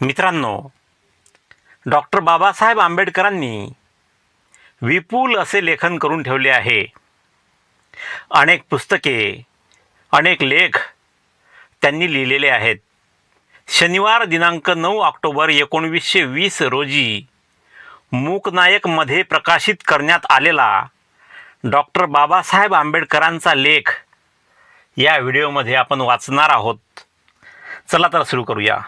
मित्रांनो डॉक्टर बाबासाहेब आंबेडकरांनी विपुल असे लेखन करून ठेवले आहे. अनेक पुस्तके अनेक लेख त्यांनी लिहिलेले आहेत. शनिवार दिनांक नऊ ऑक्टोबर एकोणवीसशे वीस रोजी मूकनायकमध्ये प्रकाशित करण्यात आलेला डॉक्टर बाबासाहेब आंबेडकरांचा लेख या व्हिडिओमध्ये आपण वाचणार आहोत. चला तर सुरू करूया.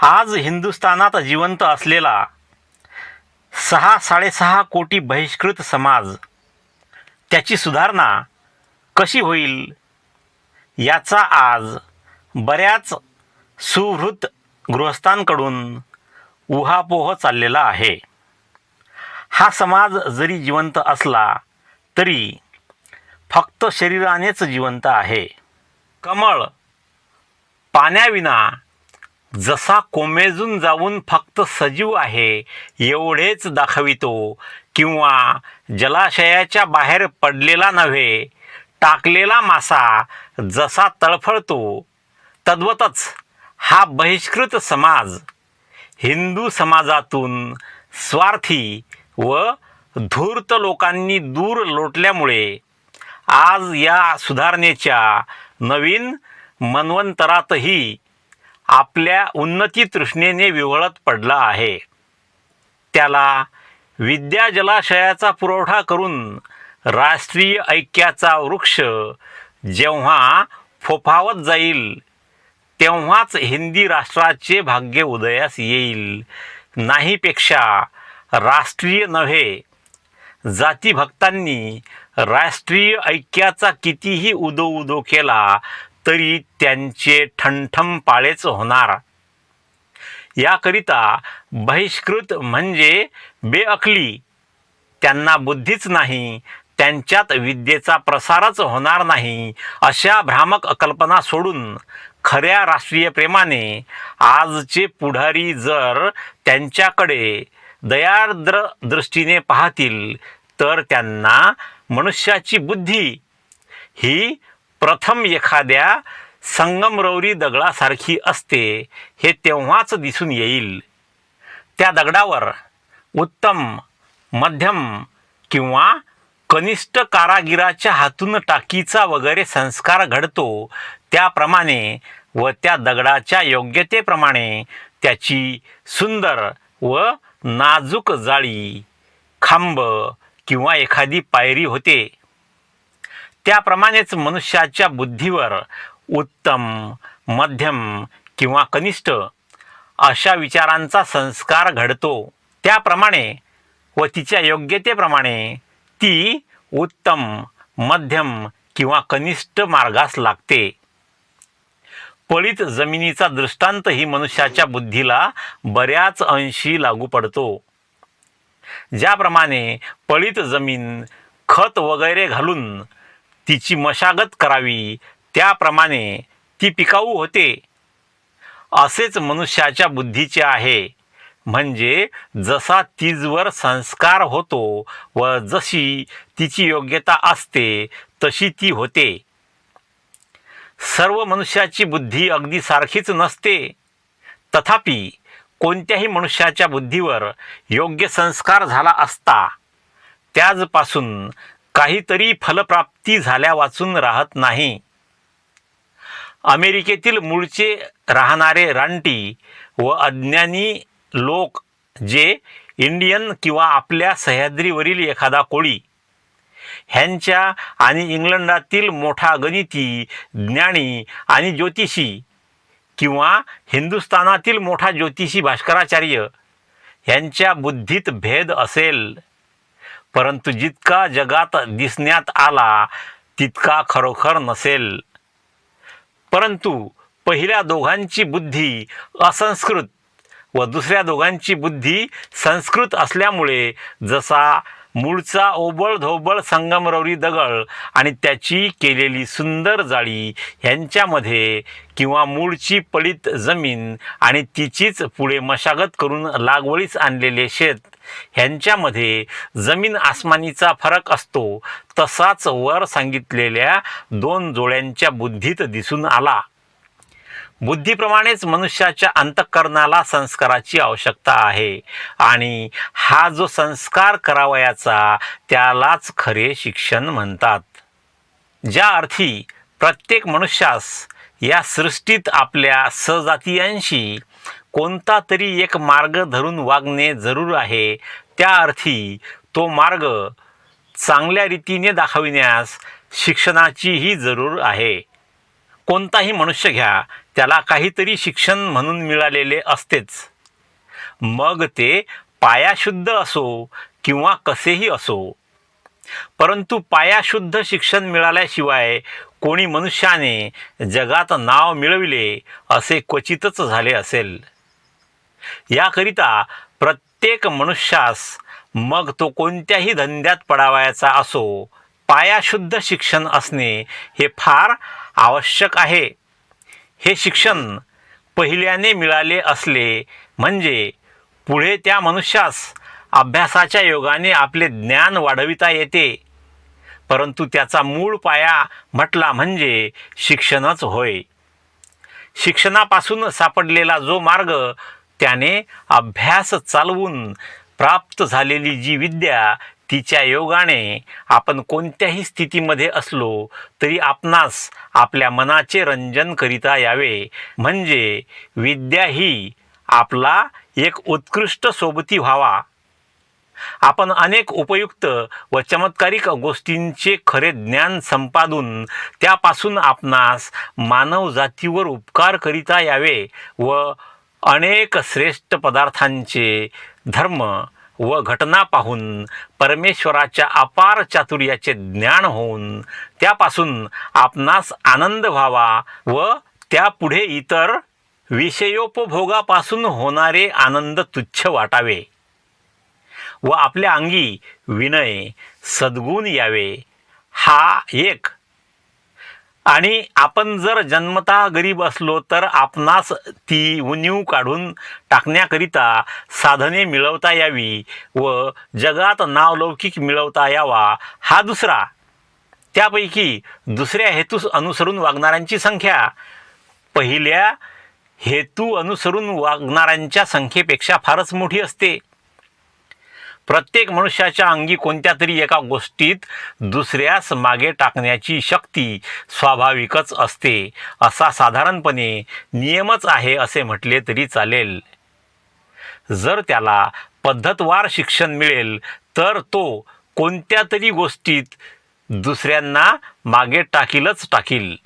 आज हिंदुस्थानात जिवंत असलेला सहा साडेसहा कोटी बहिष्कृत समाज त्याची सुधारणा कशी होईल? याचा आज बऱ्याच सुहृत गृहस्थांकडून उहापोह चाललेला आहे. हा समाज जरी जिवंत असला तरी फक्त शरीरानेच जिवंत आहे. कमळ पाण्याविना जसा कोमेजून जाऊन फक्त सजीव आहे एवढेच दाखवितो. किंवा जलाशयाच्या बाहेर पडलेला नव्हे टाकलेला मासा जसा तळफळतो तद्वतच हा बहिष्कृत समाज हिंदू समाजातून स्वार्थी व धूर्त लोकांनी दूर लोटल्यामुळे आज या सुधारणेच्या नवीन मन्वंतरातही आपल्या उन्नती तृष्णेने विवळत पडला आहे. त्याला विद्या जलाशयाचा पुरवठा करून राष्ट्रीय ऐक्याचा वृक्ष जेव्हा फोफावत जाईल तेव्हाच हिंदी राष्ट्राचे भाग्य उदयास येईल. नाहीपेक्षा राष्ट्रीय नव्हे जातीभक्तांनी राष्ट्रीय ऐक्याचा कितीही उदो उदो केला तरी त्यांचे ठणठम पाळेच होणार. याकरिता बहिष्कृत म्हणजे बेअकली. त्यांना बुद्धीच नाही त्यांच्यात विद्येचा प्रसारच होणार नाही अशा भ्रामक कल्पना सोडून खऱ्या राष्ट्रीय प्रेमाने आजचे पुढारी जर त्यांच्याकडे दयार्द्र दृष्टीने पाहतील तर त्यांना मनुष्याची बुद्धी ही प्रथम एखाद्या संगमरवरी दगडासारखी असते हे तेव्हाच दिसून येईल. त्या दगडावर उत्तम मध्यम किंवा कनिष्ठ कारागिराच्या हातून टाकीचा वगैरे संस्कार घडतो. त्याप्रमाणे व त्या दगडाच्या योग्यतेप्रमाणे त्याची सुंदर व नाजूक जाळी खांब किंवा एखादी पायरी होते. त्याप्रमाणेच मनुष्याच्या बुद्धीवर उत्तम मध्यम किंवा कनिष्ठ अशा विचारांचा संस्कार घडतो. त्याप्रमाणे व तिच्या योग्यतेप्रमाणे ती उत्तम मध्यम किंवा कनिष्ठ मार्गास लागते. पळीत जमिनीचा दृष्टांत ही मनुष्याच्या बुद्धीला बऱ्याच अंशी लागू पडतो. ज्याप्रमाणे पळीत जमीन खत वगैरे घालून तिची मशागत करावी. त्याप्रमाणे ती पिकाऊ होते. असेच मनुष्याच्या बुद्धीचे आहे. म्हणजे जसा तिजवर संस्कार होतो व जशी तिची योग्यता असते तशी ती होते. सर्व मनुष्याची बुद्धी अगदी सारखीच नसते. तथापि कोणत्याही मनुष्याच्या बुद्धीवर योग्य संस्कार झाला असता त्याचपासून काहीतरी फलप्राप्ती झाल्या वाचून राहत नाही. अमेरिकेतील मूळचे राहणारे रानटी व अज्ञानी लोक जे इंडियन किंवा आपल्या सह्याद्रीवरील एखादा कोळी ह्यांच्या आणि इंग्लंडातील मोठा गणिती ज्ञानी आणि ज्योतिषी किंवा हिंदुस्थानातील मोठा ज्योतिषी भास्कराचार्य ह्यांच्या बुद्धीत भेद असेल. परंतु जितका जगात दिसण्यात आला तितका खरोखर नसेल. परंतु पहिल्या दोघांची बुद्धी असंस्कृत व दुसऱ्या दोघांची बुद्धी संस्कृत असल्यामुळे जसा मूळचा ओबळ धोबळ संगमरवरी दगड आणि त्याची केलेली सुंदर जाळी ह्यांच्यामध्ये किंवा मूळची पळीत जमीन आणि तिचीच पुढे मशागत करून लागवडीस आणलेले शेत ह्यांच्यामध्ये जमीन आसमानीचा फरक असतो. तसाच वर सांगितलेल्या दोन जोड्यांच्या बुद्धीत दिसून आला. बुद्धीप्रमाणेच मनुष्याच्या अंतःकरणाला संस्काराची आवश्यकता आहे. आणि हा जो संस्कार करावयाचा त्यालाच खरे शिक्षण म्हणतात. ज्या अर्थी प्रत्येक मनुष्यास या सृष्टीत आपल्या सजातीयांशी कोणता तरी एक मार्ग धरून वागणे जरूर आहे त्या अर्थी तो मार्ग चांगल्या रीतीने दाखविण्यास शिक्षणाचीही जरूर आहे. कोणताही मनुष्य घ्या त्याला काहीतरी शिक्षण म्हणून मिळालेले असतेच. मग ते पायाशुद्ध असो किंवा कसेही असो परंतु पायाशुद्ध शिक्षण मिळाल्याशिवाय कोणी मनुष्याने जगात नाव मिळविले असे क्वचितच झाले असेल. याकरिता प्रत्येक मनुष्यास मग तो कोणत्याही धंद्यात पडावायचा असो पायाशुद्ध शिक्षण असणे हे फार आवश्यक आहे. हे शिक्षण पहिल्याने मिळाले असले म्हणजे पुढे त्या मनुष्यास अभ्यासाच्या योगाने आपले ज्ञान वाढविता येते. परंतु त्याचा मूळ पाया म्हटला म्हणजे शिक्षणच होय. शिक्षणापासून सापडलेला जो मार्ग त्याने अभ्यास चालवून प्राप्त झालेली जी विद्या तिच्या योगाने आपण कोणत्याही स्थितीमध्ये असलो तरी आपणास आपल्या मनाचे रंजन करिता यावे. म्हणजे विद्या ही आपला एक उत्कृष्ट सोबती व्हावा. आपण अनेक उपयुक्त व चमत्कारिक गोष्टींचे खरे ज्ञान संपादून त्यापासून आपणास मानव जातीवर उपकार करिता यावे व अनेक श्रेष्ठ पदार्थांचे धर्म व घटना पाहून परमेश्वराच्या अपार चातुर्याचे ज्ञान होऊन त्यापासून आपणास आनंद व्हावा व त्यापुढे इतर विषयोपभोगापासून होणारे आनंद तुच्छ वाटावे व आपल्या अंगी विनय सद्गुण यावे. हा एक आणि आपण जर जन्मता गरीब असलो तर आपणास ती उणीव काढून टाकण्याकरिता साधने मिळवता यावी व जगात नावलौकिक मिळवता यावा हा दुसरा. त्यापैकी दुसऱ्या हेतूस अनुसरून वागणाऱ्यांची संख्या. पहिल्या हेतू अनुसरून वागणाऱ्यांच्या संख्येपेक्षा फारच मोठी असते. प्रत्येक मनुष्याच्या अंगी कोणत्या तरी एका गोष्टीत दुसऱ्यास मागे टाकण्याची शक्ती स्वाभाविकच असते. असा साधारणपणे नियमच आहे असे म्हटले तरी चालेल. जर त्याला पद्धतवार शिक्षण मिळेल तर तो कोणत्या तरी गोष्टीत दुसऱ्यांना मागे टाकीलच टाकील.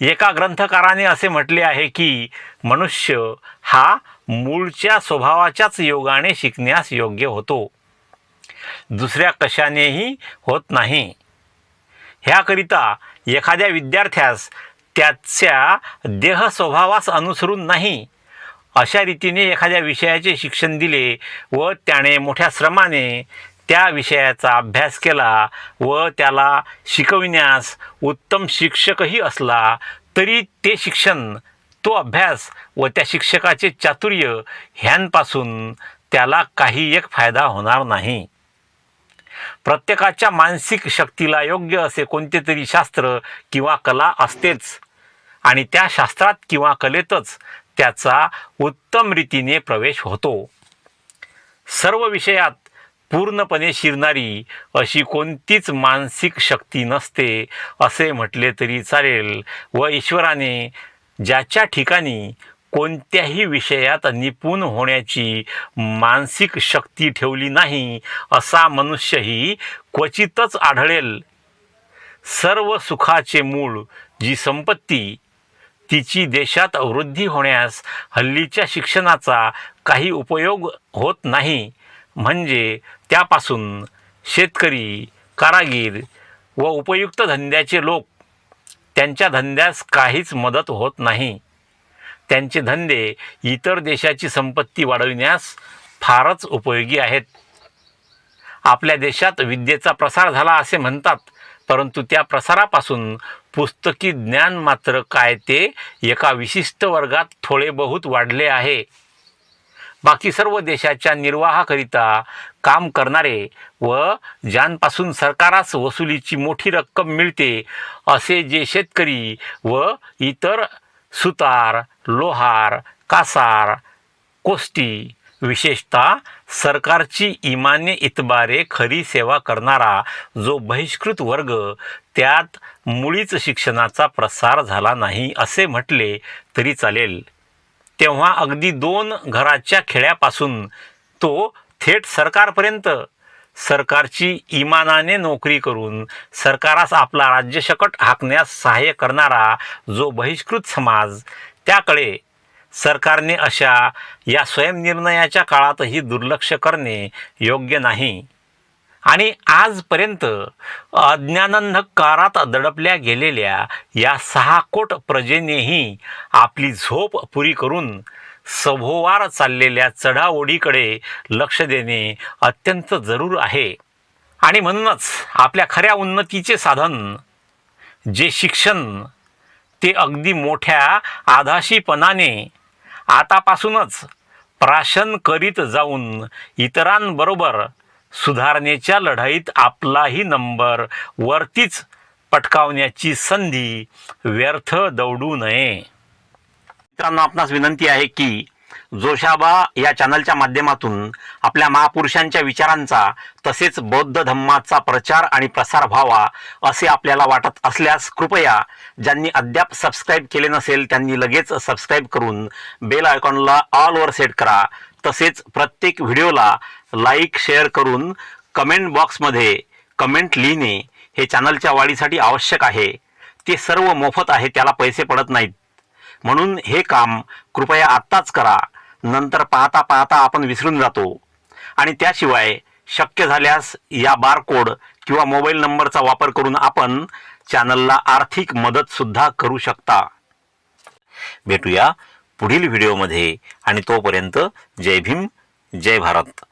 एका ग्रंथकाराने असे म्हटले आहे की मनुष्य हा मूळच्या स्वभावाच्याच योगाने शिकण्यास योग्य होतो. दुसऱ्या कशानेही होत नाही. ह्याकरिता एखाद्या विद्यार्थ्यास त्याच्या देह स्वभावास अनुसरून नाही. अशा रीतीने एखाद्या विषयाचे शिक्षण दिले व त्याने मोठ्या श्रमाने त्या विषयाचा अभ्यास केला व त्याला शिकविण्यास उत्तम शिक्षकही असला तरी ते शिक्षण तो अभ्यास व त्या शिक्षकाचे चातुर्य ह्यांपासून त्याला काही एक फायदा होणार नाही. प्रत्येकाच्या मानसिक शक्तीला योग्य असे कोणते तरी शास्त्र किंवा कला असतेच आणि त्या शास्त्रात किंवा कलेतच त्याचा उत्तम रीतीने प्रवेश होतो. सर्व विषयात पूर्णपणे शिरणारी अशी कोणतीच मानसिक शक्ती नसते असे म्हटले तरी चालेल व ईश्वराने ज्याच्या ठिकाणी कोणत्याही विषयात निपुण होण्याची मानसिक शक्ती ठेवली नाही असा मनुष्यही क्वचितच आढळेल. सर्व सुखाचे मूळ जी संपत्ती तिची देशात वृद्धी होण्यास हल्लीच्या शिक्षणाचा काही उपयोग होत नाही. म्हणजे त्यापासून शेतकरी कारागीर व उपयुक्त धंद्याचे लोक त्यांच्या धंद्यास काहीच मदत होत नाही. त्यांचे धंदे इतर देशाची संपत्ती वाढविण्यास फारच उपयोगी आहेत. आपल्या देशात विद्येचा प्रसार झाला असे म्हणतात परंतु त्या प्रसारापासून पुस्तकी ज्ञान मात्र काय ते एका विशिष्ट वर्गात थोडे बहुत वाढले आहे. बाकी सर्व देशाच्या निर्वाहाकरिता काम करणारे व ज्यांपासून सरकारास वसुलीची मोठी रक्कम मिळते असे जे शेतकरी व इतर सुतार लोहार कासार कोष्टी विशेषतः सरकारची इमाने इतबारे खरी सेवा करणारा जो बहिष्कृत वर्ग त्यात मुळीच शिक्षणाचा प्रसार झाला नाही असे म्हटले तरी चालेल. तेव्हा अगदी दोन घराच्या खेड्यापासून तो थेट सरकारपर्यंत सरकारची इमानाने नोकरी करून सरकारास आपला राज्यशकट हाकण्यास सहाय्य करणारा जो बहिष्कृत समाज त्याकडे सरकारने अशा या स्वयंनिर्णयाच्या काळातही दुर्लक्ष करणे योग्य नाही. आणि आजपर्यंत अज्ञानांधकारात दडपल्या गेलेल्या या सहा कोट प्रजेनेही आपली झोप पुरी करून सभोवार चाललेल्या चढाओढीकडे लक्ष देणे अत्यंत जरूर आहे. आणि म्हणूनच आपल्या खऱ्या उन्नतीचे साधन जे शिक्षण ते अगदी मोठ्या आधाशीपणाने आतापासूनच प्राशन करीत जाऊन इतरांबरोबर सुधारणेच्या लढाईत आपलाही नंबर वरतीच पटकावण्याची संधी व्यर्थ दौडू नये. मित्रांनो आपणास विनंती आहे की जोशाबा या चॅनलच्या माध्यमातून आपल्या महापुरुषांच्या विचारांचा तसेच बौद्ध धम्माचा प्रचार आणि प्रसार व्हावा असे आपल्याला वाटत असल्यास कृपया ज्यांनी अद्याप सबस्क्राईब केले नसेल त्यांनी लगेच सबस्क्राईब करून बेल आयकॉनला ऑलवर सेट करा. तसेच प्रत्येक व्हिडिओला लाईक शेअर करून कमेंट बॉक्समध्ये कमेंट लिहिणे हे चॅनलच्या वाढीसाठी आवश्यक आहे. ते सर्व मोफत आहे त्याला पैसे पडत नाहीत. म्हणून हे काम कृपया आत्ताच करा. नंतर पाहता पाहता आपण विसरून जातो. आणि त्याशिवाय शक्य झाल्यास या बारकोड किंवा मोबाईल नंबरचा वापर करून आपण चॅनलला आर्थिक मदत सुद्धा करू शकता. भेटूया पुढील व्हिडिओमध्ये आणि तोपर्यंत जय भीम जय भारत.